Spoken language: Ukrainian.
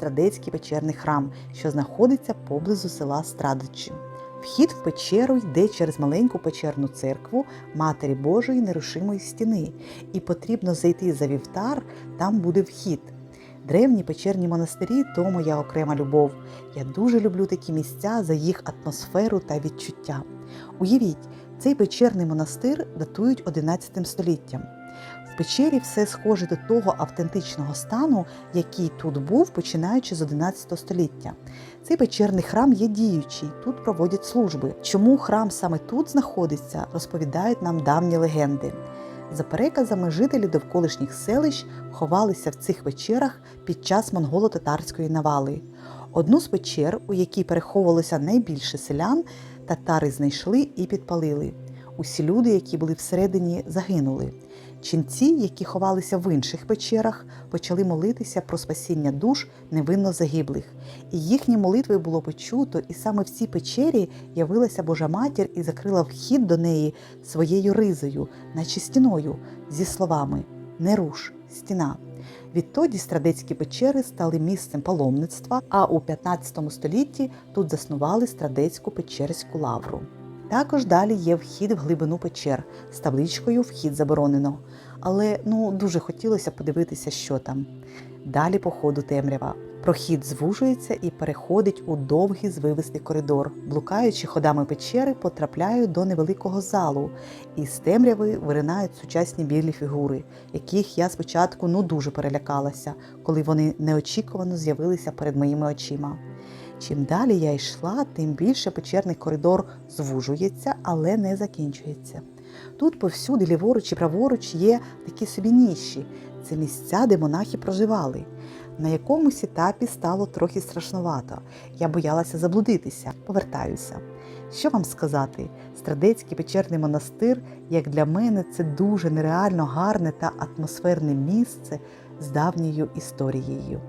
Страдецький печерний храм, що знаходиться поблизу села Страдичі. Вхід в печеру йде через маленьку печерну церкву Матері Божої нерушимої стіни, і потрібно зайти за вівтар, там буде вхід. Древні печерні монастирі то моя окрема любов. Я дуже люблю такі місця за їх атмосферу та відчуття. Уявіть, цей печерний монастир датують 11 століттям. Печері все схоже до того автентичного стану, який тут був, починаючи з 11 століття. Цей печерний храм є діючий, тут проводять служби. Чому храм саме тут знаходиться, розповідають нам давні легенди. За переказами, жителі довколишніх селищ ховалися в цих печерах під час монголо-татарської навали. Одну з печер, у якій переховувалося найбільше селян, татари знайшли і підпалили. Усі люди, які були всередині, загинули. Ченці, які ховалися в інших печерах, почали молитися про спасіння душ невинно загиблих. І їхні молитви було почуто, і саме в цій печері явилася Божа матір і закрила вхід до неї своєю ризою, наче стіною, зі словами Не руш, стіна. Відтоді страдецькі печери стали місцем паломництва, а у 15 столітті тут заснували страдецьку печерську лавру. Також далі є вхід в глибину печер з табличкою Вхід заборонено. Але ну дуже хотілося подивитися, що там. Далі по ходу темрява. Прохід звужується і переходить у довгий звивистий коридор. Блукаючи ходами печери, потрапляю до невеликого залу, і з темряви виринають сучасні білі фігури, яких я спочатку ну дуже перелякалася, коли вони неочікувано з'явилися перед моїми очима. Чим далі я йшла, тим більше печерний коридор звужується, але не закінчується. Тут повсюди, ліворуч і праворуч, є такі собі ніші. Це місця, де монахи проживали. На якомусь етапі стало трохи страшновато. Я боялася заблудитися, повертаюся. Що вам сказати? Страдецький печерний монастир, як для мене, це дуже нереально гарне та атмосферне місце з давньою історією.